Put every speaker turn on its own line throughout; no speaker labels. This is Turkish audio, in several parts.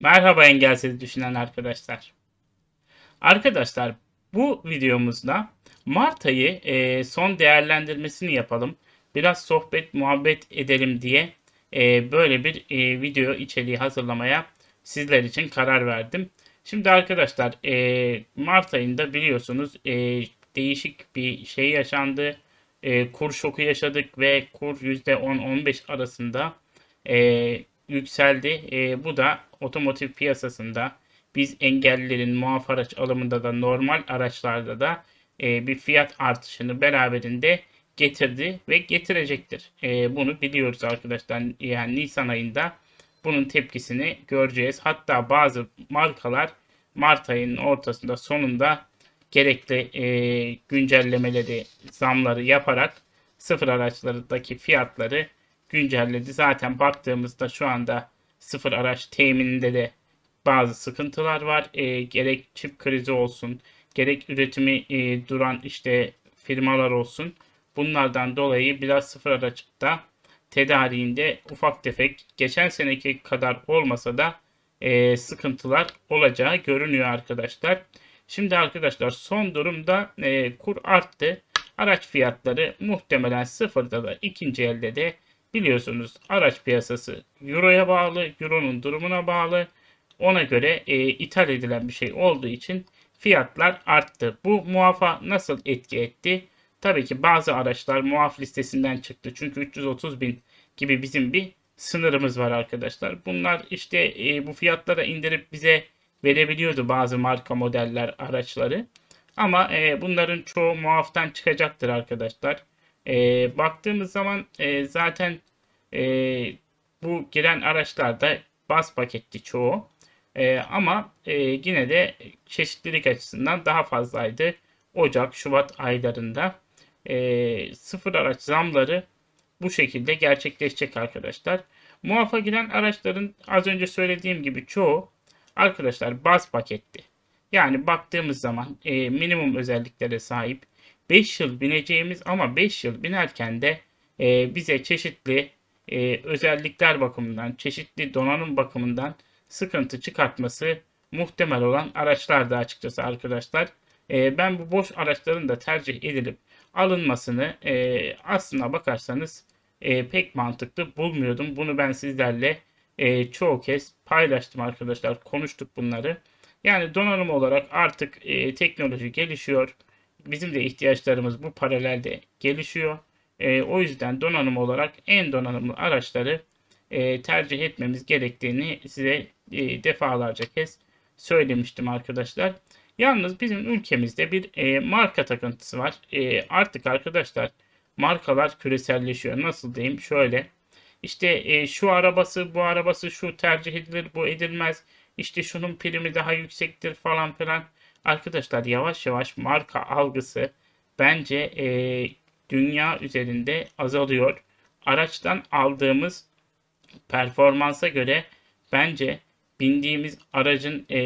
Merhaba engelsiz düşünen arkadaşlar. Arkadaşlar bu videomuzda Mart ayı e, son değerlendirmesini yapalım. Biraz sohbet muhabbet edelim diye e, böyle bir e, video içeriği hazırlamaya sizler için karar verdim. Şimdi arkadaşlar e, Mart ayında biliyorsunuz e, değişik bir şey yaşandı. E, kur şoku yaşadık ve kur %10-15 arasında e, yükseldi. E, bu da otomotiv piyasasında biz engellilerin muaf araç alımında da normal araçlarda da e, bir fiyat artışını beraberinde getirdi ve getirecektir. E, bunu biliyoruz arkadaşlar. Yani Nisan ayında bunun tepkisini göreceğiz. Hatta bazı markalar Mart ayının ortasında sonunda gerekli e, güncellemeleri, zamları yaparak sıfır araçlardaki fiyatları güncelledi. Zaten baktığımızda şu anda sıfır araç temininde de bazı sıkıntılar var. E, gerek çip krizi olsun, gerek üretimi e, duran işte firmalar olsun. Bunlardan dolayı biraz sıfır araçta tedariğinde ufak tefek geçen seneki kadar olmasa da e, sıkıntılar olacağı görünüyor arkadaşlar. Şimdi arkadaşlar son durumda e, kur arttı. Araç fiyatları muhtemelen sıfırda da ikinci elde de biliyorsunuz araç piyasası Euro'ya bağlı, Euro'nun durumuna bağlı. Ona göre e, ithal edilen bir şey olduğu için fiyatlar arttı. Bu muafa nasıl etki etti? Tabii ki bazı araçlar muaf listesinden çıktı. Çünkü 330 bin gibi bizim bir sınırımız var arkadaşlar. Bunlar işte e, bu fiyatlara indirip bize verebiliyordu bazı marka modeller araçları. Ama e, bunların çoğu muaftan çıkacaktır arkadaşlar. E, baktığımız zaman e, zaten e, bu giren araçlarda bas paketli çoğu. E, ama e, yine de çeşitlilik açısından daha fazlaydı. Ocak, Şubat aylarında e, sıfır araç zamları bu şekilde gerçekleşecek arkadaşlar. Muafa giren araçların az önce söylediğim gibi çoğu arkadaşlar baz paketli. Yani baktığımız zaman e, minimum özelliklere sahip 5 yıl bineceğimiz ama 5 yıl binerken de e, bize çeşitli e, özellikler bakımından, çeşitli donanım bakımından sıkıntı çıkartması muhtemel olan araçlar da açıkçası arkadaşlar. E, ben bu boş araçların da tercih edilip alınmasını e, aslına bakarsanız e, pek mantıklı bulmuyordum. Bunu ben sizlerle e, çoğu kez paylaştım arkadaşlar. Konuştuk bunları. Yani donanım olarak artık e, teknoloji gelişiyor. Bizim de ihtiyaçlarımız bu paralelde gelişiyor. E, o yüzden donanım olarak en donanımlı araçları e, tercih etmemiz gerektiğini size e, defalarca kez söylemiştim arkadaşlar. Yalnız bizim ülkemizde bir e, marka takıntısı var. E, artık arkadaşlar markalar küreselleşiyor. Nasıl diyeyim? Şöyle. İşte e, şu arabası, bu arabası şu tercih edilir, bu edilmez. İşte şunun primi daha yüksektir falan filan. Arkadaşlar yavaş yavaş marka algısı bence e, dünya üzerinde azalıyor. Araçtan aldığımız performansa göre bence bindiğimiz aracın e,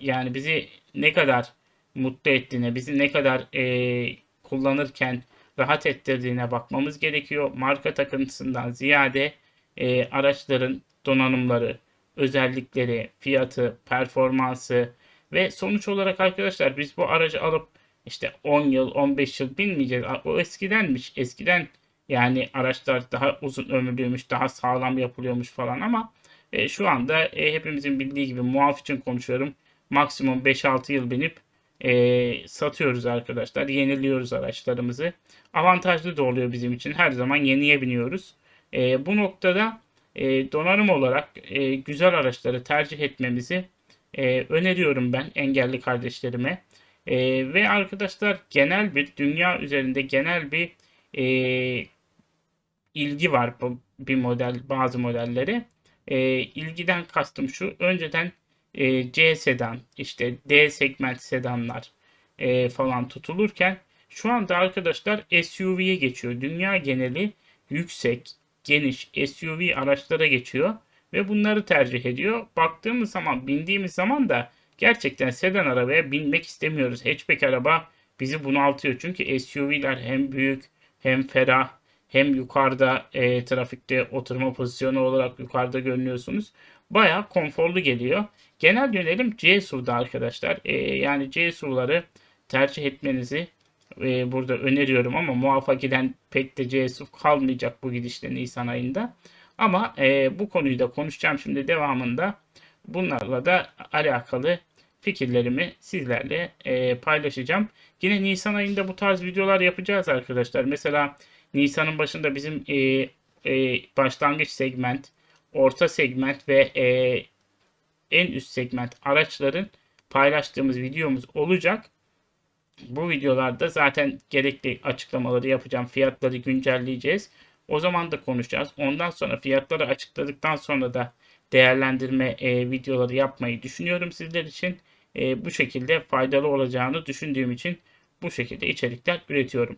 yani bizi ne kadar mutlu ettiğine, bizi ne kadar e, kullanırken rahat ettirdiğine bakmamız gerekiyor. Marka takıntısından ziyade e, araçların donanımları, özellikleri, fiyatı, performansı ve sonuç olarak arkadaşlar biz bu aracı alıp işte 10 yıl, 15 yıl binmeyeceğiz. O eskidenmiş. Eskiden yani araçlar daha uzun ömürlüymüş, daha sağlam yapılıyormuş falan ama e, şu anda e, hepimizin bildiği gibi muaf için konuşuyorum. Maksimum 5-6 yıl binip e, satıyoruz arkadaşlar. Yeniliyoruz araçlarımızı. Avantajlı da oluyor bizim için. Her zaman yeniye biniyoruz. E, bu noktada e, donanım olarak e, güzel araçları tercih etmemizi e, öneriyorum ben engelli kardeşlerime. E, ve arkadaşlar genel bir dünya üzerinde genel bir e, ilgi var bu bir model bazı modelleri. E, ilgiden kastım şu. Önceden e, C sedan işte D segment sedanlar e, falan tutulurken şu anda arkadaşlar SUV'ye geçiyor. Dünya geneli yüksek, geniş SUV araçlara geçiyor ve bunları tercih ediyor. Baktığımız zaman, bindiğimiz zaman da gerçekten sedan arabaya binmek istemiyoruz. Hatchback araba bizi bunaltıyor. Çünkü SUV'ler hem büyük hem ferah hem yukarıda e, trafikte oturma pozisyonu olarak yukarıda görünüyorsunuz. bayağı konforlu geliyor. Genel yönelim C SUV'da arkadaşlar. E, yani C SUV'ları tercih etmenizi e, burada öneriyorum ama muvaffak giden pek de C SUV kalmayacak bu gidişle Nisan ayında. Ama e, bu konuyu da konuşacağım şimdi devamında. Bunlarla da alakalı fikirlerimi sizlerle e, paylaşacağım. Yine Nisan ayında bu tarz videolar yapacağız arkadaşlar. Mesela Nisan'ın başında bizim e, e, başlangıç segment, orta segment ve e, en üst segment araçların paylaştığımız videomuz olacak. Bu videolarda zaten gerekli açıklamaları yapacağım. Fiyatları güncelleyeceğiz. O zaman da konuşacağız. Ondan sonra fiyatları açıkladıktan sonra da değerlendirme e, videoları yapmayı düşünüyorum sizler için. E, bu şekilde faydalı olacağını düşündüğüm için bu şekilde içerikler üretiyorum.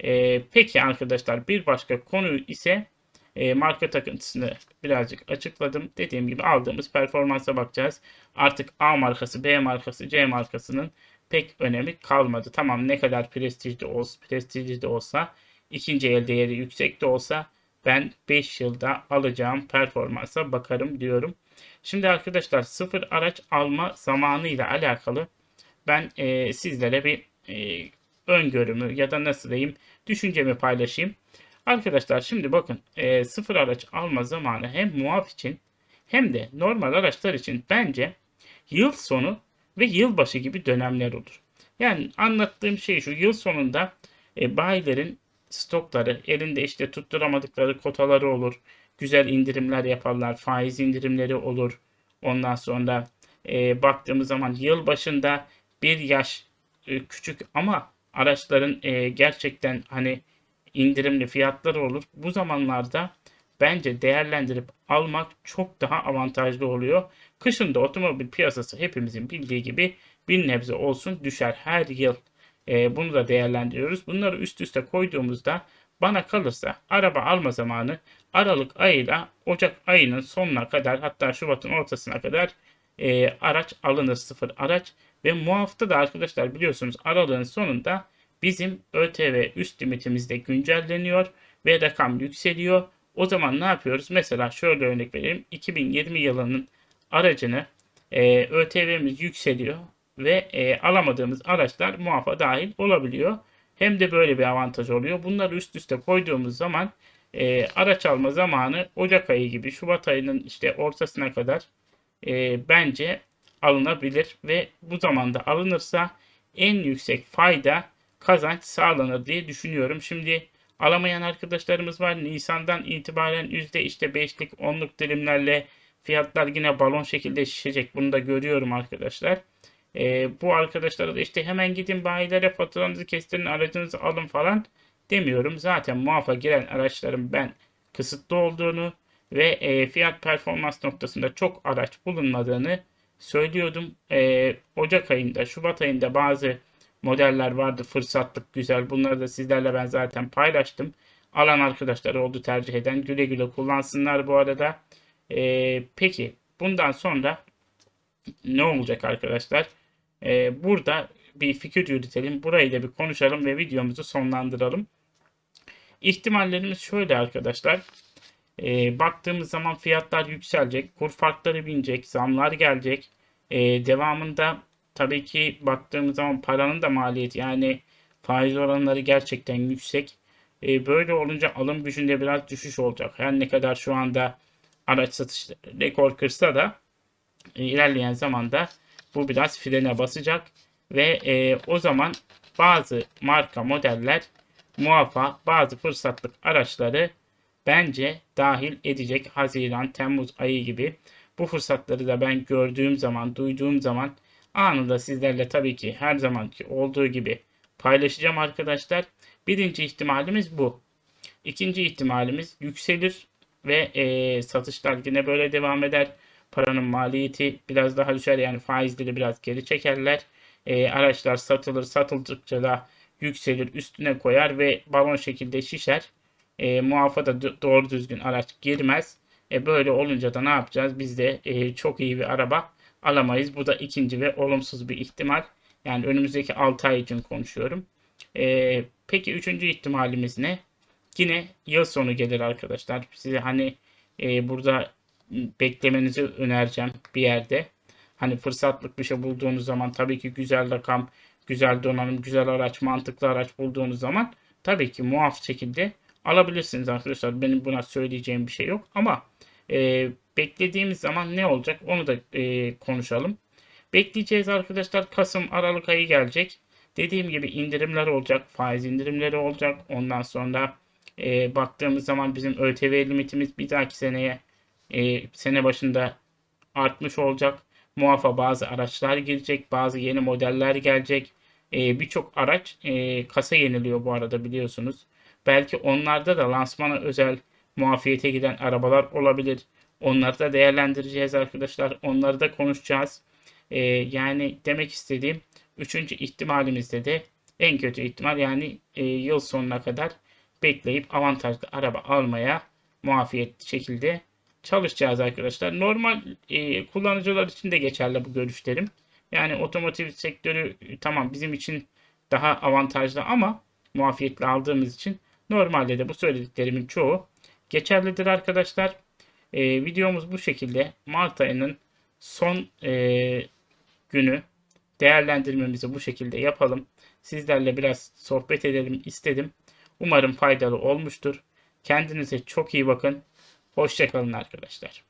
E, peki arkadaşlar bir başka konu ise e, marka takıntısını birazcık açıkladım. Dediğim gibi aldığımız performansa bakacağız. Artık A markası, B markası, C markasının pek önemi kalmadı. Tamam ne kadar prestijli olsa, prestijli de olsa, ikinci el değeri yüksek de olsa ben 5 yılda alacağım performansa bakarım diyorum. Şimdi arkadaşlar sıfır araç alma zamanı ile alakalı ben e, sizlere bir e, öngörümü ya da nasıl diyeyim düşüncemi paylaşayım. Arkadaşlar şimdi bakın e, sıfır araç alma zamanı hem muaf için hem de normal araçlar için bence yıl sonu ve yılbaşı gibi dönemler olur. Yani anlattığım şey şu yıl sonunda e, bayilerin stokları elinde işte tutturamadıkları kotaları olur. Güzel indirimler yaparlar. Faiz indirimleri olur. Ondan sonra e, baktığımız zaman yıl başında bir yaş e, küçük ama araçların e, gerçekten hani indirimli fiyatları olur. Bu zamanlarda bence değerlendirip almak çok daha avantajlı oluyor. Kışında otomobil piyasası hepimizin bildiği gibi bir nebze olsun düşer her yıl. E, bunu da değerlendiriyoruz. Bunları üst üste koyduğumuzda bana kalırsa araba alma zamanı Aralık ayıyla Ocak ayının sonuna kadar hatta Şubat'ın ortasına kadar e, araç alınır sıfır araç ve muafta da arkadaşlar biliyorsunuz aralığın sonunda bizim ÖTV üst limitimiz de güncelleniyor ve rakam yükseliyor. O zaman ne yapıyoruz? Mesela şöyle örnek vereyim. 2020 yılının aracını e, ÖTV'miz yükseliyor ve e, alamadığımız araçlar muafa dahil olabiliyor. Hem de böyle bir avantaj oluyor. Bunları üst üste koyduğumuz zaman e, araç alma zamanı Ocak ayı gibi Şubat ayının işte ortasına kadar e, bence alınabilir ve bu zamanda alınırsa en yüksek fayda kazanç sağlanır diye düşünüyorum. Şimdi alamayan arkadaşlarımız var. Nisan'dan itibaren yüzde işte 5'lik 10'luk dilimlerle fiyatlar yine balon şekilde şişecek. Bunu da görüyorum arkadaşlar. E, bu arkadaşlara da işte hemen gidin bayilere faturanızı kestirin aracınızı alın falan demiyorum. Zaten muafa giren araçların ben kısıtlı olduğunu ve e, fiyat performans noktasında çok araç bulunmadığını söylüyordum. E, Ocak ayında, Şubat ayında bazı modeller vardı fırsatlık güzel. Bunları da sizlerle ben zaten paylaştım. Alan arkadaşlar oldu tercih eden. Güle güle kullansınlar bu arada. E, peki bundan sonra ne olacak arkadaşlar? E, burada bir fikir yürütelim. Burayı da bir konuşalım ve videomuzu sonlandıralım. İhtimallerimiz şöyle arkadaşlar. E, baktığımız zaman fiyatlar yükselecek, kur farkları binecek, zamlar gelecek. E, devamında tabii ki baktığımız zaman paranın da maliyeti yani faiz oranları gerçekten yüksek. E, böyle olunca alım gücünde biraz düşüş olacak. Her ne kadar şu anda araç satış rekor kırsa da e, ilerleyen zamanda bu biraz frene basacak ve e, o zaman bazı marka modeller muafa bazı fırsatlık araçları bence dahil edecek Haziran, Temmuz ayı gibi. Bu fırsatları da ben gördüğüm zaman, duyduğum zaman anında sizlerle tabii ki her zamanki olduğu gibi paylaşacağım arkadaşlar. Birinci ihtimalimiz bu. İkinci ihtimalimiz yükselir ve e, satışlar yine böyle devam eder. Paranın maliyeti biraz daha düşer yani faizleri biraz geri çekerler. E, araçlar satılır satıldıkça da yükselir üstüne koyar ve balon şekilde şişer. E, muhafada doğru düzgün araç girmez. E, böyle olunca da ne yapacağız? Biz de e, çok iyi bir araba alamayız. Bu da ikinci ve olumsuz bir ihtimal. Yani önümüzdeki 6 ay için konuşuyorum. E, peki üçüncü ihtimalimiz ne? Yine yıl sonu gelir arkadaşlar. Size hani e, burada beklemenizi önereceğim bir yerde. Hani fırsatlık bir şey bulduğunuz zaman tabii ki güzel rakam, güzel donanım, güzel araç, mantıklı araç bulduğunuz zaman tabii ki muaf şekilde alabilirsiniz arkadaşlar. Benim buna söyleyeceğim bir şey yok ama e, beklediğimiz zaman ne olacak onu da e, konuşalım. Bekleyeceğiz arkadaşlar. Kasım, Aralık ayı gelecek. Dediğim gibi indirimler olacak. Faiz indirimleri olacak. Ondan sonra e, baktığımız zaman bizim ÖTV limitimiz bir dahaki seneye e, sene başında artmış olacak. Muafa bazı araçlar girecek. Bazı yeni modeller gelecek. E, Birçok araç e, kasa yeniliyor bu arada biliyorsunuz. Belki onlarda da lansmana özel muafiyete giden arabalar olabilir. Onları da değerlendireceğiz arkadaşlar. Onları da konuşacağız. E, yani demek istediğim üçüncü ihtimalimizde de en kötü ihtimal yani e, yıl sonuna kadar bekleyip avantajlı araba almaya muafiyetli şekilde çalışacağız arkadaşlar. Normal e, kullanıcılar için de geçerli bu görüşlerim. Yani otomotiv sektörü e, tamam bizim için daha avantajlı ama muafiyetli aldığımız için normalde de bu söylediklerimin çoğu geçerlidir arkadaşlar. E, videomuz bu şekilde. Mart ayının son e, günü değerlendirmemizi bu şekilde yapalım. Sizlerle biraz sohbet edelim istedim. Umarım faydalı olmuştur. Kendinize çok iyi bakın. Hoşçakalın arkadaşlar.